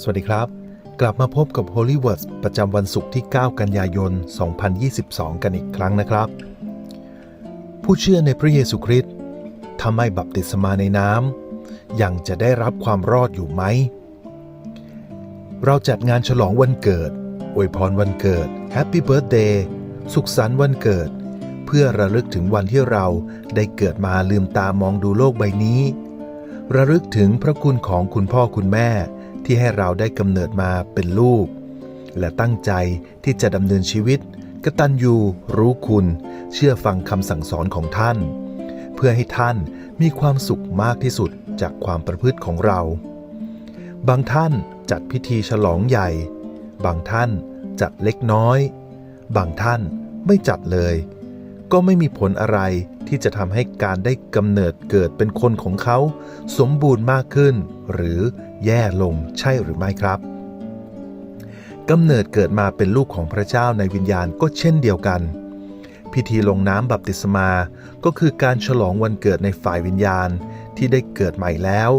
สวัสดีครับ กลับมาพบกับ Holy Words ประจำวันศุกร์ที่ 9 กันยายน 2022 กันอีกครั้งนะครับ ผู้เชื่อในพระเยซูคริสต์ถ้าไม่บัพติศมาในน้ำยังจะได้รับความรอดอยู่ไหม เราจัดงานฉลองวันเกิด อวยพรวันเกิด Happy Birthday สุขสันต์วันเกิด เพื่อระลึกถึงวันที่เราได้เกิดมาลืมตามองดูโลกใบนี้ ระลึกถึงพระคุณของคุณพ่อคุณแม่ ที่ให้เราได้กำเนิดมาเป็นลูก และตั้งใจที่จะดำเนินชีวิต กตัญญูรู้คุณ เชื่อฟังคำสั่งสอนของท่าน เพื่อให้ท่านมีความสุขมากที่สุดจากความประพฤติของเรา บางท่านจัดพิธีฉลองใหญ่ บางท่านจัดเล็กน้อย บางท่านไม่จัดเลย ก็ไม่มีผลอะไรที่จะทำให้การได้กำเนิดเกิดเป็นคนของเขา สมบูรณ์มากขึ้น หรือแย่ลงใช่หรือไม่ครับกำเนิดเกิดมาเป็นลูกของพระเจ้าในวิญญาณก็เช่นเดียวกัน พิธีลงน้ำบัพติศมา ก็คือการฉลองวันเกิดในฝ่ายวิญญาณที่ได้เกิดใหม่แล้ว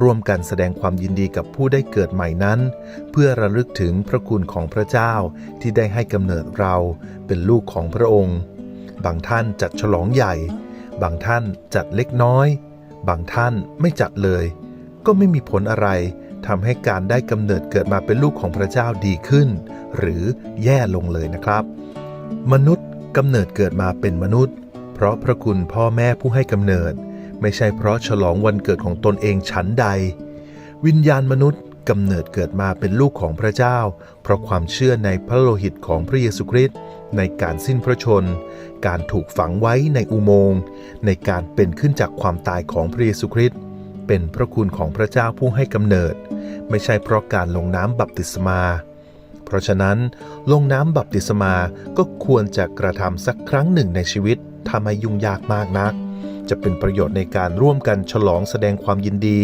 ร่วมกันแสดงความยินดีกับผู้ได้เกิดใหม่นั้น เพื่อระลึกถึงพระคุณของพระเจ้าที่ได้ให้กำเนิดเราเป็นลูกของพระองค์ บางท่านจัดฉลองใหญ่ บางท่านจัดเล็กน้อย บางท่านไม่จัดเลย ก็ไม่มีผลอะไรทำให้การได้กำเนิดเกิดมาเป็นลูกของพระเจ้าดีขึ้น หรือแย่ลงเลยนะครับ มนุษย์กำเนิดเกิดมาเป็นมนุษย์ เพราะพระคุณพ่อแม่ผู้ให้กำเนิด ไม่ใช่เพราะฉลองวันเกิดของตนเองฉันใด วิญญาณมนุษย์ กำเนิดเกิดมาเป็นลูกของพระเจ้า เพราะความเชื่อในพระโลหิตของพระเยซูคริสต์ในการสิ้นพระชน การถูกฝังไว้ในอุโมงค์ ในการเป็นขึ้นจากความตายของพระเยซูคริสต์เป็นพระคุณของพระเจ้าผู้ให้กำเนิด ไม่ใช่เพราะการลงน้ำบัพติศมา เพราะฉะนั้นลงน้ำบัพติศมาก็ควรจะกระทำสักครั้งหนึ่งในชีวิตทำให้ยุ่งยากมากนัก จะเป็นประโยชน์ในการร่วมกันฉลองแสดงความยินดี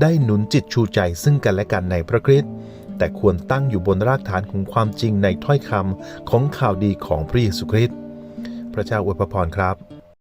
ได้หนุนจิตชูใจซึ่งกันและกันในพระคริสต์แต่ควรตั้งอยู่บนรากฐานของความจริงในถ้อยคำของข่าวดีของพระเยซูคริสต์พระเจ้าอวยพรครับ